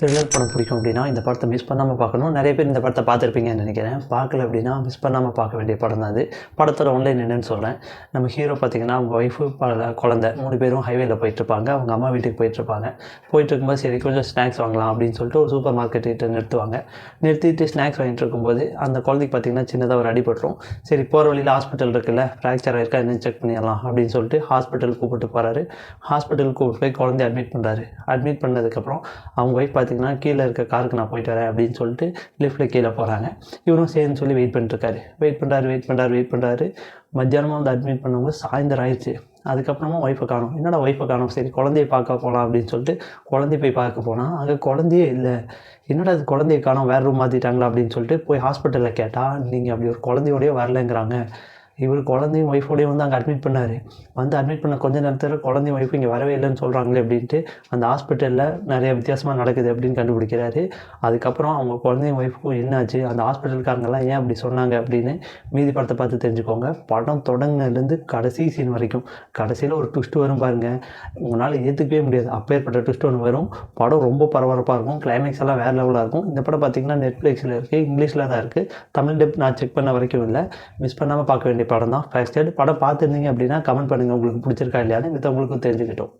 Thriller படம் பிடிக்கும் அப்படின்னா இந்த படத்தை மிஸ் பண்ணாமல் பார்க்கணும். நிறைய பேர் இந்த படத்தை பார்த்துருப்பீங்கன்னு நினைக்கிறேன். பார்க்கல அப்படின்னா மிஸ் பண்ணாமல் பார்க்க வேண்டிய படம் தான் அது. படத்தோட ஒன்லைன் என்னன்னு சொல்கிறேன் நம்ம ஹீரோ பார்த்தீங்கன்னா அவங்க ஒய்ஃபு குழந்தை மூணு பேரும் ஹைவேல போயிட்டுருப்பாங்க. அவங்க அம்மா வீட்டுக்கு போயிட்டுருப்பாங்க. போயிட்டு இருக்கும்போது சரி கொஞ்சம் ஸ்நாக்ஸ் வாங்கலாம் அப்படின்னு சொல்லிட்டு ஒரு சூப்பர் மார்க்கெட் நிறுத்துவாங்க. நிறுத்திட்டு ஸ்நாக்ஸ் வாங்கிட்டு இருக்கும்போது அந்த குழந்தைக்கு பார்த்தீங்கன்னா சின்னதாக ஒரு அடிபட்டுரும். சரி போகிற வழியில் ஹாஸ்பிட்டல் இருக்குல்ல ஃப்ராக்சர் ஆயிருக்கா என்னன்னு செக் பண்ணிடலாம் அப்படின்னு சொல்லிட்டு ஹாஸ்பிட்டல் கூப்பிட்டு போகிறாரு ஹாஸ்பிட்டல் கூப்பிட்டு போய் குழந்தைய அட்மிட் பண்ணுறாரு அட்மிட் பண்ணதுக்கப்புறம் அவங்க ஒய்ஃப் பார்த்தீங்கன்னா கீழே இருக்க காருக்கு நான் போயிட்டு வரேன் அப்படின்னு சொல்லிட்டு லிஃப்ட்டில் கீழே போகிறாங்க இவரும் சரின்னு சொல்லி வெயிட் பண்ணிட்டுருக்காரு. வெயிட் பண்ணுறாரு வெயிட் பண்ணுறாரு வெயிட் பண்ணுறாரு மத்தியானமாக வந்து அட்மிட் பண்ணும்போது சாயந்தரம் ஆயிடுச்சு அதுக்கப்புறமா ஒய்ஃபை காணும். என்னடா ஒய்ஃபை காணும்? சரி குழந்தைய பார்க்க போகலாம் அப்படின்னு சொல்லிட்டு குழந்தைய போய் பார்க்க போனால் அங்கே குழந்தையே இல்லை. என்னடா அது குழந்தைய காணும்? வேறு ரூம் மாற்றிட்டாங்களா அப்படின்னு சொல்லிட்டு போய் ஹாஸ்பிட்டலில் கேட்டால் நீங்கள் அப்படி ஒரு குழந்தையோடய வரலைங்கிறாங்க. இவர் குழந்தையும் ஒய்ஃபோடையும் வந்து அங்கே அட்மிட் பண்ணார். வந்து அட்மிட் பண்ண கொஞ்ச நேரத்தில் குழந்தையும் ஒய்ஃபு இங்கே வரவே இல்லைன்னு சொல்கிறாங்களே அப்படின்ட்டு அந்த ஹாஸ்பிட்டலில் நிறைய வித்தியாசமாக நடக்குது அப்படின்னு கண்டுபிடிக்கிறாரு. அதுக்கப்புறம் அவங்க குழந்தையும் ஒய்ஃபுக்கும் என்னாச்சு? அந்த ஹாஸ்பிட்டலுக்காரங்கெல்லாம் ஏன் அப்படி சொன்னாங்க அப்படின்னு மீதி படத்தை பார்த்து தெரிஞ்சுக்கோங்க. படம் தொடங்கினதுலேருந்து கடைசி சீன் வரைக்கும். கடைசியில் ஒரு ட்விஸ்ட் வரும் பாருங்கள் உங்களால் ஏற்றுக்கவே முடியாது. அப்பேற்பட்ட ட்விஸ்ட் ஒன்று வரும். படம் ரொம்ப பரபரப்பாக இருக்கும். கிளைமேக்ஸ் எல்லாம் வேறு லெவலாக இருக்கும். இந்த படம் பார்த்தீங்கன்னா நெட்ஃப்ளிக்ஸில் இருக்குது இங்கிலீஷில் தான் இருக்குது தமிழ் டெப் நான் செக் பண்ண வரைக்கும் இல்லை. மிஸ் பண்ணாமல் பார்க்க வேண்டிய படம் தான் ஃபர்ஸ்ட் படம் பார்த்துருந்தீங்க அப்படின்னா கமெண்ட் பண்ணுங்கள் உங்களுக்கு பிடிச்சிருக்கா இல்லையான்னு மித்தவங்களுக்கும் தெரிஞ்சுக்கிட்டோம்.